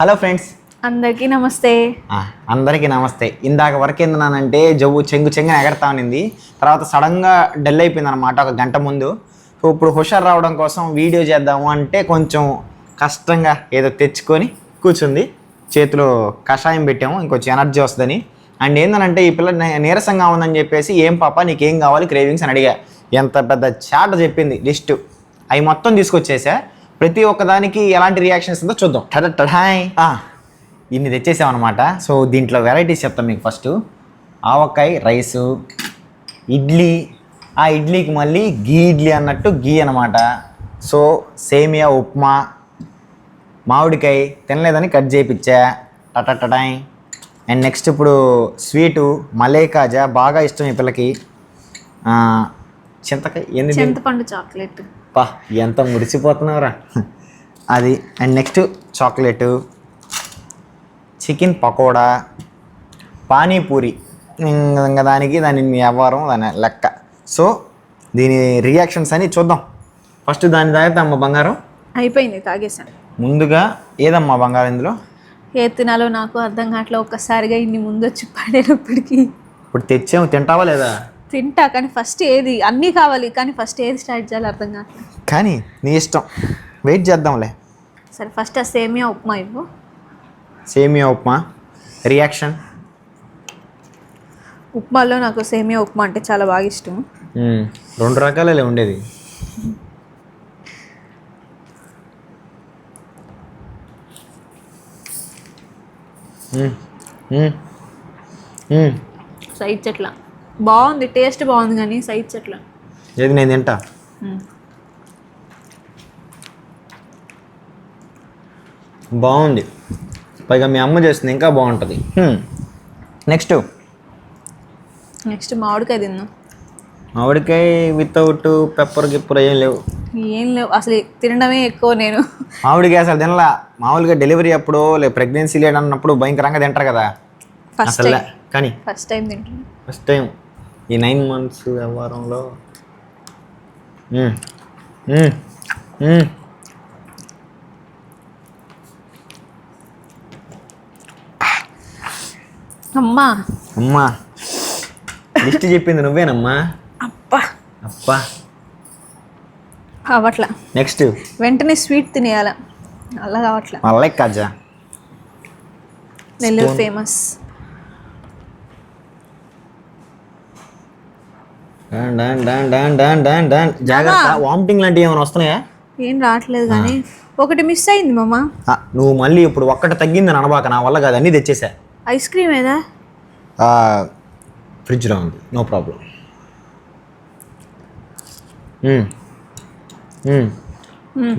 Hello friends. అందరికీ నమస్తే. అందరికీ నమస్తే. ఇందాక వరకు ఏందన్నానంటే జవ్వు చెంగు చెంగున ఎగరతా ఉన్నింది. తర్వాత సడన్గా డల్ అయిపోయింది అనమాట ఒక గంట ముందు. సో ఇప్పుడు హుషారు రావడం కోసం వీడియో చేద్దాము అంటే కొంచెం కష్టంగా ఏదో తెచ్చుకొని కూర్చుంది. చేతిలో కషాయం పెట్టాము ఇంకొంచెం ఎనర్జీ వస్తుందని. అండ్ ఏందనంటే ఈ పిల్ల నీరసంగా ఉందని చెప్పేసి ఏం పాప నీకేం కావాలి? క్రేవింగ్స్ అని అడిగా. ఎంత పెద్ద చాట చెప్పింది లిస్టు అవి మొత్తం తీసుకొచ్చేసా. ప్రతి ఒక్కదానికి ఎలాంటి రియాక్షన్స్ ఉందో చూద్దాం. టడ టడాయ్. ఆ, ఇన్ని తెచ్చేసామన్నమాట. సో దీంట్లో వెరైటీస్ చెప్తాం మీకు ఫస్ట్ ఆవకాయ రైసు ఇడ్లీ. ఆ ఇడ్లీకి మళ్ళీ గీ ఇడ్లీ అన్నట్టు గీ అనమాట సో సేమియా ఉప్మా మామిడికాయ తినలేదని కట్ చేయించా టటటటాయ్ అండ్ నెక్స్ట్ ఇప్పుడు స్వీటు మలై కాజా బాగా ఇష్టం ఈ పిల్లకి. ఆ, చింతకాయ చింతపండు చాక్లెట్. పా ఎంత మురిసిపోతున్నావురా. అది and next chocolate chicken pakoda panipuri. ఇంక ఇంక దానికి దాని వ్యవహారం దాని లెక్క. సో దీని రియాక్షన్స్ అని చూద్దాం. ఫస్ట్ దాని తాగితే అమ్మ బంగారం. అయిపోయింది తాగేసాను ముందుగా ఏదమ్మా బంగారం ఇందులో? ఏ తినాలో నాకు అర్థం కావట్లే ఒక్కసారిగా ఇన్ని ముందు వచ్చి పడేటప్పటికి. ఇప్పుడు తెచ్చాము తింటావా లేదా? తింటా కానీ ఫస్ట్ ఏది? అన్నీ కావాలి కానీ ఫస్ట్ ఏది స్టార్ట్ చేయాలో అర్థం కావట్లేదు కానీ నీ ఇష్టం. వెయిట్ చేద్దాంలే. సరే ఫస్ట్ ఆ సేమియా ఉప్మా ఇవ్వు. సేమియా ఉప్మా? రియాక్షన్ ఉప్మాలో నాకు సేమియా ఉప్మా అంటే చాలా బాగా ఇష్టం. రెండు రకాలే ఉండేది. మ్మ్. మ్మ్. బాగుంది టేస్ట్ బాగుంది కానీ సైజ్ చెట్ల ఏది నేను తింటా? బాగుంది. పైగా మీ అమ్మ చేస్తుంది ఇంకా బాగుంటుంది. నెక్స్ట్ నెక్స్ట్ మామిడికాయ తిందాం. మామిడికాయ వితౌట్ పెప్పర్ గిప్పర్ ఏం లేవు. ఏం లేవు. అసలు తినడమే ఎక్కువ నేను. మామిడికాయ అసలు తినలా. మామూలుగా డెలివరీ అప్పుడు లే ప్రెగ్నెన్సీ లేడు అన్నప్పుడు భయంకరంగా తింటారు కదా. ఫస్ట్ అసలు కానీ ఫస్ట్ టైం తింటున్నాను ఫస్ట్ టైం ఈ నైన్ మంత్స్ వ్యవహారంలో. మ్మ్. మ్మ్. మ్మ్. అమ్మా. అమ్మా. లిస్ట్ చెప్పింది నువ్వేనమ్మా? అబ్బా. అబ్బా. అవట్లా నెక్స్ట్. వెంటనే స్వీట్ తినేయాల? అలా కావట్లా. మళ్ళీ కాజా. నెల్లూరు ఫేమస్ డాన్ డాన్ డాన్ డాన్ డాన్ డాన్ డాన్ జాగ్రత్త వామిటింగ్ లాంటివి ఏమైనా వస్తున్నాయా? ఏం రావట్లేదు కానీ ఒకటి మిస్ అయింది మామ. నువ్వు మళ్ళీ ఇప్పుడు ఒక్కటి తగ్గిందని అనబాక నా వల్ల కాదు అన్నీ తెచ్చేసా. ఐస్ క్రీమ్ ఏదా? ఫ్రిడ్జ్లో ఉంది నో ప్రాబ్లం.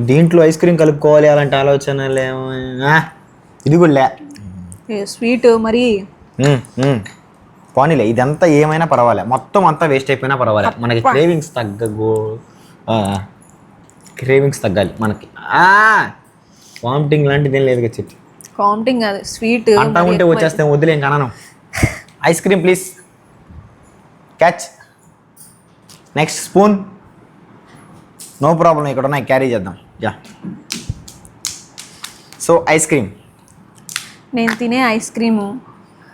దీంట్లో ఐస్ క్రీమ్ కలుపుకోవాలి అలాంటి ఆలోచన లేవు ఆ, ఇది కూడా స్వీట్ మరి. పోనీలే ఇదంతా ఏమైనా పర్వాలే. మొత్తం అంతా వేస్ట్ అయిపోయినా పర్వాలే. మనకి క్రేవింగ్స్ తగ్గగు క్రేవింగ్స్ తగ్గాలి మనకి. వామిటింగ్ లాంటిది ఏం లేదు చెట్టు. కాంటింగ్ కాదు స్వీట్ అంటా ఉంటే వచ్చేస్తే వదిలే ఇంకా అనను ice cream please catch next spoon no problem ఇక్కడ ఉన్నాయి క్యారీ చేద్దాం. యా. సో ఐస్ క్రీమ్ నేను తినే ice cream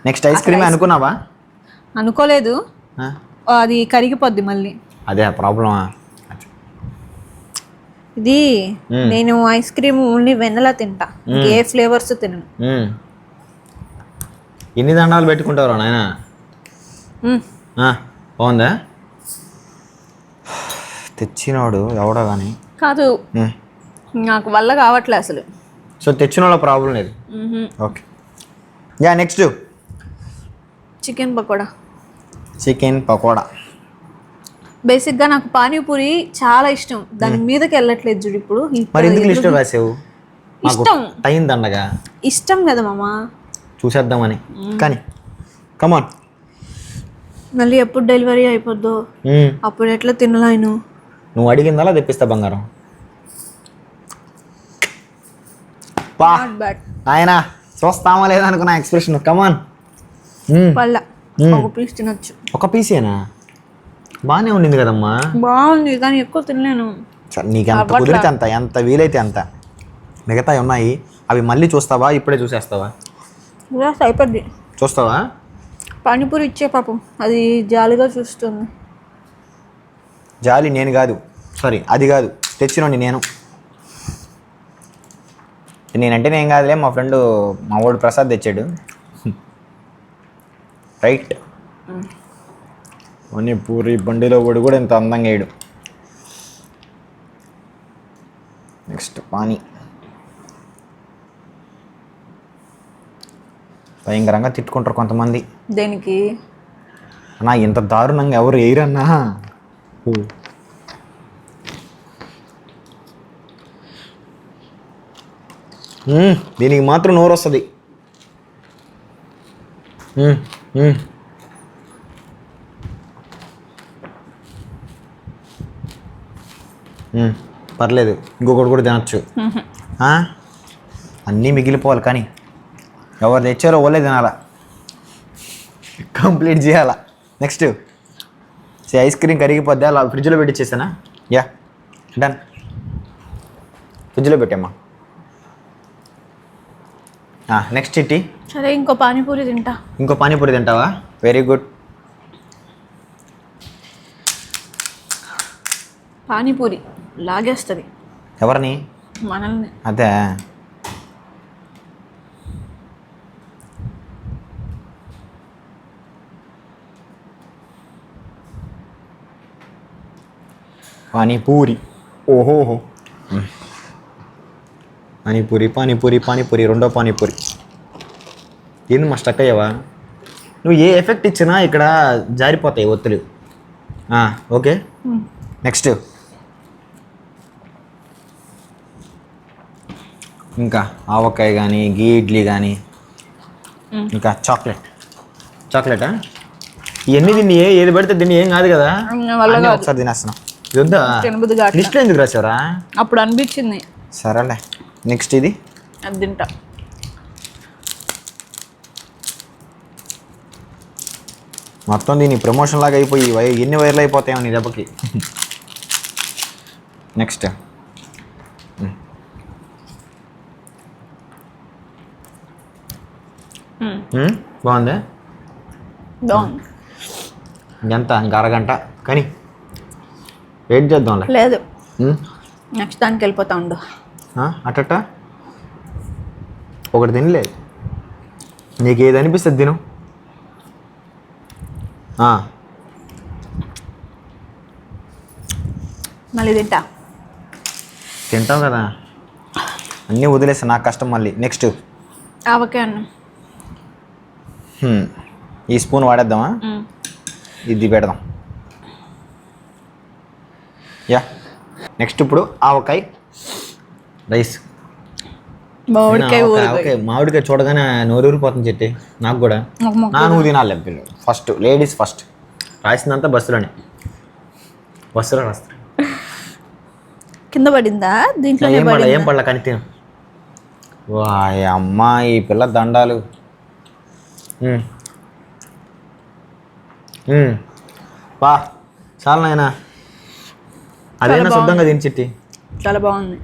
next ice cream అనుకున్నావా? అనుకోలేదు? అది కరిగిపోద్ది మళ్ళీ. అదే ప్రాబ్లమా ఇది నేను ఐస్ క్రీమ్ ఓన్లీ వెన్నెలా తింటా. ఏ ఫ్లేవర్స్ తినను. ఎన్ని దండాలు పెట్టుకుంటారు నాయన. బాగుందా? తెచ్చినోడు ఎవడో కానీ కాదు. నాకు వల్ల కావట్లే అసలు. సో తెచ్చిన వాళ్ళ ప్రాబ్లం లేదు okay. Yeah next chicken pakoda. Chicken pakoda. బేసిక్గా నాకు పానీపూరి చాలా ఇష్టం. దాని మీదకి వెళ్ళట్లేదు చూడు ఇప్పుడు. మరి ఎందుకు లిస్ట్ రాసావు? మాకు ఇష్టం. టైం దండగా. ఇష్టం కదా మామ. చూసేద్దామని. కానీ కమాన్ మళ్ళీ ఎప్పుడు డెలివరీ అయిపోద్దో? అప్పుడు ఎట్లా తినలేను నువ్వు అడిగిందలా తెప్పిస్తా బంగారం. ఆయన చూస్తామా లేదా అనుకున్నా ఎక్స్ప్రెషన్ కమాన్ వల్ల ఒక పీస్ తినొచ్చు. ఒక పీసేనా బాగానే ఉండింది కదమ్మా. బాగుంది కానీ ఎక్కువ తినలేను. నీకు ఎంత కుదిరితే అంత ఎంత వీలైతే అంత. మిగతా ఉన్నాయి. అవి మళ్ళీ చూస్తావా? ఇప్పుడే చూసేస్తావా? అయిపోద్ది చూస్తావా? పానీపూరి ఇచ్చే పాపం. అది జాలిగా చూస్తుంది. జాలి నేను కాదు. సారీ అది కాదు. తెచ్చినండి నేను. నేనంటే నేను కాదులే మా ఫ్రెండ్ మా వాడు ప్రసాద్ తెచ్చాడు. రైట్. అని పూరి బండిలో వాడు కూడా ఇంత అందంగా వేయడు. నెక్స్ట్ పానీ. భయంకరంగా తిట్టుకుంటారు కొంతమంది. దేనికి? అన్నా ఇంత దారుణంగా ఎవరు వేయరన్నా? దీనికి మాత్రం నోరు వస్తుంది. పర్లేదు ఇంకొకటి కూడా తినచ్చు. అన్నీ మిగిలిపోవాలి కానీ ఎవరు తెచ్చారో వాళ్ళే తినాలా? కంప్లీట్ చేయాలా? నెక్స్ట్ సే ఐస్ క్రీమ్ కరిగిపోద్ది? అలా ఫ్రిడ్జ్లో పెట్టించేసానా యా డన్. ఫ్రిడ్జ్లో పెట్టామ్మా. నెక్స్ట్ ఇట్టి సరే ఇంకో పానీపూరి తింటా. ఇంకో పానీపూరి తింటావా? వెరీ గుడ్ పానీపూరి లాగేస్తుంది. ఎవరిని? మనల్ని. అదే. పానీపూరి. ఓహోహో. పానీపూరి పానీపూరి పానీపూరి రెండో పానీపూరి. ఏంది మా స్టక్ అయ్యావా? నువ్వు ఏ ఎఫెక్ట్ ఇచ్చినా ఇక్కడ జారిపోతాయి ఒత్తులు. ఆ, ఓకే? నెక్స్ట్ ఇంకా ఆవకాయ కానీ గీ ఇడ్లీ కానీ ఇంకా చాక్లెట్ చాక్లెటా ఇవన్నీ తిని ఏ- ఏది పడితే తిని ఏం కాదు కదా. ఒకసారి తినేస్తున్నాం. ఇది వద్దా. లిస్ట్లో ఎందుకు రాసావరా అప్పుడు అనిపించింది. సరేలే. నెక్స్ట్ ఇది? అది తింటా. మొత్తం దీని ప్రమోషన్ లాగా అయిపోయి ఎన్ని వైర్లు అయిపోతాయో నీ దెబ్బకి. నెక్స్ట్. బాగుందా? బాగుంది. ఎంత ఇంకా అరగంట. కానీ వెయిట్ చేద్దాంలే. లేదు. నెక్స్ట్ దానికి వెళ్ళిపోతా ఉండు. ఆ, అట్టట ఒకటి తినలేదు నీకు ఏది అనిపిస్తుంది తిను. మళ్ళీ తింటా. తింటావు కదా? అన్నీ వదిలేస్తా నాకు కష్టం మళ్ళీ. నెక్స్ట్ ఆవకాయ అన్నం. ఈ స్పూన్ వాడేద్దామా. ఇది పెడదాం. యా. నెక్స్ట్ ఇప్పుడు ఆవకాయ. రైస్. మామిడికాయ చూడగానే నోరూరిపోతుంది చెట్టి నాకు కూడా. నా నువ్వు తినాలి. పిల్లలు ఫస్ట్ లేడీస్ ఫస్ట్ రాసిందంతా బస్సులోనే. బస్సులో రాస్తారు కింద పడిందా? దీంట్లోనే ఏం పడలే పడిందా? ఏం పడలే కానీ తిను. అమ్మా ఈ పిల్ల దండాలు. వా చాలా నాయనా. అదేనా శుద్ధంగా తిని చిట్టి? చాలా బాగుంది.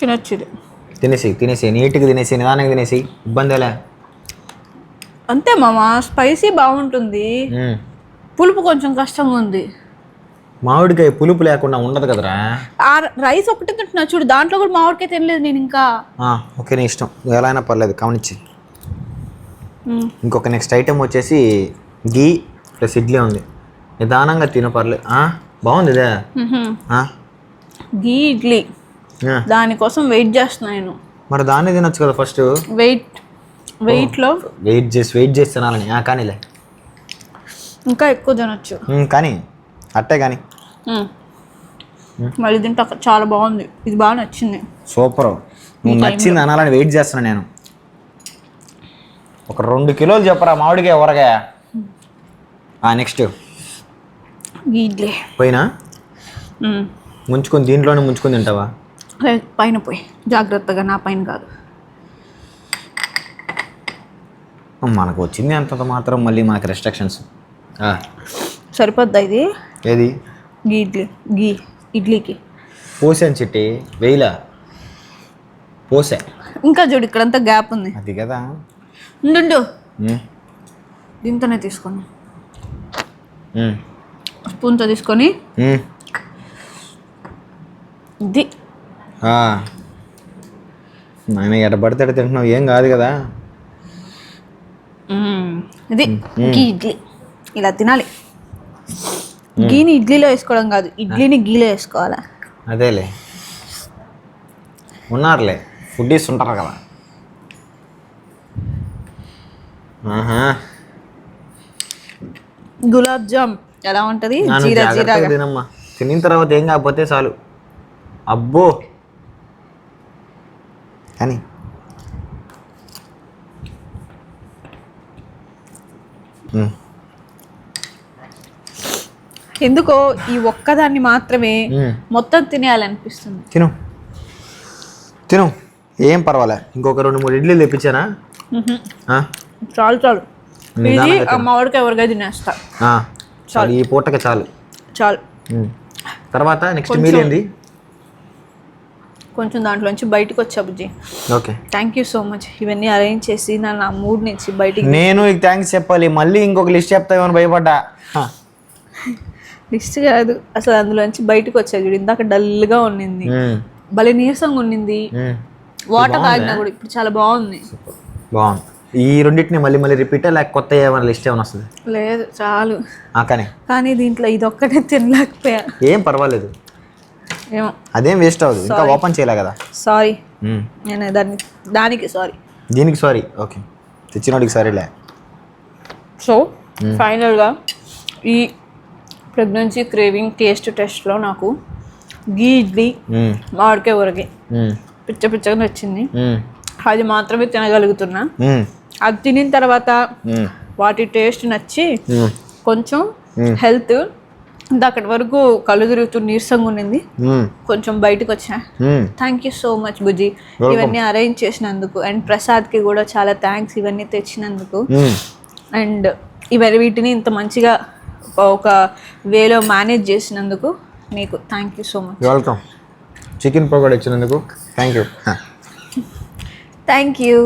తినొచ్చు ఇది తినేసి తినేసి నీట్గా తినేసి నిదానంగా తినేసి ఇబ్బందిలే అంతే మామ స్పైసీ బాగుంటుంది. పులుపు కొంచెం కష్టంగా ఉంది. మామిడికాయ పులుపు లేకుండా ఉండదు కదరా? ఆ రైస్ ఒకటి తింటున్నా చూడు దాంట్లో కూడా మామిడికాయ తినలేదు నేను ఇంకా. ఓకే నీ ఇష్టం. ఎలా అయినా పర్లేదు గమనించి. ఇంకొక నెక్స్ట్ ఐటెం వచ్చేసి గీ ప్లస్ ఇడ్లీ ఉంది. నిదానంగా తిన పర్లేదు బాగుంది ఇదే? గీ ఇడ్లీ. దానికోసం వెయిట్ చేస్తున్నా నేను. మరి దాన్ని తినొచ్చు కదా ఫస్ట్. వెయిట్ వెయిట్లో వెయిట్ చేసి వెయిట్ చేసి తినాలని. ఆ, కానీలే. ఇంకా ఎక్కువ తినొచ్చు. కానీ అట్టే కానీ. మళ్ళీ తింటే చాలా బాగుంది. ఇది బాగా నచ్చింది. సూపర్. నువ్వు నచ్చింది అనాలని వెయిట్ చేస్తున్నా నేను. ఒక రెండు కిలోలు చెప్పరా మామిడికాయ ఊరగాయ? నెక్స్ట్. పోయినా. ముంచుకొని దీంట్లోనే ముంచుకొని తింటావా? పైన పోయి. జాగ్రత్తగా నా పైన కాదు. మనకు వచ్చింది అంతంత మాత్రం మళ్ళీ మనకి రెస్ట్రిక్షన్స్ సరిపోద్దా ఇది? ఏది? గీ ఇడ్లీ. గీ ఇడ్లీకి. పోసాను చిట్టి వేయిలా? పోసా. ఇంకా చూడు ఇక్కడంతా గ్యాప్ ఉంది. అది కదా. ఉండు దీంతోనే తీసుకొని. స్పూన్తో తీసుకొని. ఇది. నాయన ఎట తింటున్నావు. ఏం కాదు కదా. ఇది గీ ఇడ్లీ. ఇలా తినాలి. గీని ఇడ్లీలో వేసుకోవడం కాదు. ఇడ్లీని గీలో వేసుకోవాలా? అదేలే. ఉన్నారులే. ఫుడ్డీస్ ఉంటారు కదా. ఆహా. గులాబ్ జామ్. ఎలా ఉంటది? జీరా తినమ్మా. తినిన తర్వాత ఏం కాకపోతే చాలు. అబ్బో. ఉమ్, ఎందుకో ఈ ఒక్కదాన్ని మాత్రమే. మొత్తం తినేయాలనిపిస్తుంది. తిను. తిను. ఏం పర్వాలే. ఇంకొక రెండు మూడు ఇడ్లీలు తెప్పించానా? చాలు చాలు. ఇది మామిడికి ఎవరికై తినేస్తా. చాలు. ఈ పూటకి చాలు. చాలు. తర్వాత నెక్స్ట్ మీల్ ఏంది కొంచెం దాంట్లోంచి బయటకు వచ్చా బుజ్జి? Okay. Thank you so much ఇవన్నీ అరేంజ్ చేసి నా నా మూడ్ నుంచి బయటికి నేను నీకు థ్యాంక్స్ చెప్పాలి. మళ్ళీ ఇంకొక లిస్ట్ చెప్తావేమని భయపడ్డా. లిస్ట్ కాదు. అసలు అందులోంచి బయటకు వచ్చా చూడు. ఇందాక డల్గా ఉన్నింది. ఉమ్, భలే నీరసంగా ఉన్నింది. ఉమ్. వాటర్ తాగినా కూడా ఇప్పుడు చాలా బాగుంది. బాగుంది. ఈ రెండింటిని మళ్ళీ మళ్ళీ రిపీట్ లేక కొత్త ఏమైనా లిస్ట్ ఏమైనా వస్తుంది? లేదు చాలు. కానీ. కానీ దీంట్లో ఇది ఒక్కటే తినలేకపోయా. ఏం పర్వాలేదు. అదేం వేస్ట్ అవ్వదు. ఇంకా ఓపెన్ చేయలే కదా. Sorry um. నేను దాన్ని దానికి సారీ దీనికి సారీ ఓకే తెచ్చినోడికి సారీలే సో ఫైనల్గా ఈ ప్రెగ్నెన్సీ క్రేవింగ్ టేస్ట్ టెస్ట్లో నాకు గీ ఇడ్లీ ఉమ్, మామిడికాయ ఊరగి ఉమ్, పిచ్చ పిచ్చగా నచ్చింది. అది మాత్రమే తినగలుగుతున్నా. అది తినిన తర్వాత వాటి టేస్ట్ నచ్చి కొంచెం హెల్త్ అక్కడి వరకు కళ్ళు తిరుగుతూ నీరసంగా ఉండింది. కొంచెం బయటకు వచ్చా. థ్యాంక్ యూ సో మచ్ బుజ్జి. ఇవన్నీ అరేంజ్ చేసినందుకు అండ్ ప్రసాద్కి కూడా చాలా థ్యాంక్స్ ఇవన్నీ తెచ్చినందుకు. అండ్ ఇవన్నీ వీటిని ఇంత మంచిగా ఒక వేలో మేనేజ్ చేసినందుకు మీకు thank you so much welcome chicken pakodi ఇచ్చినందుకు థ్యాంక్ యూ థ్యాంక్ యూ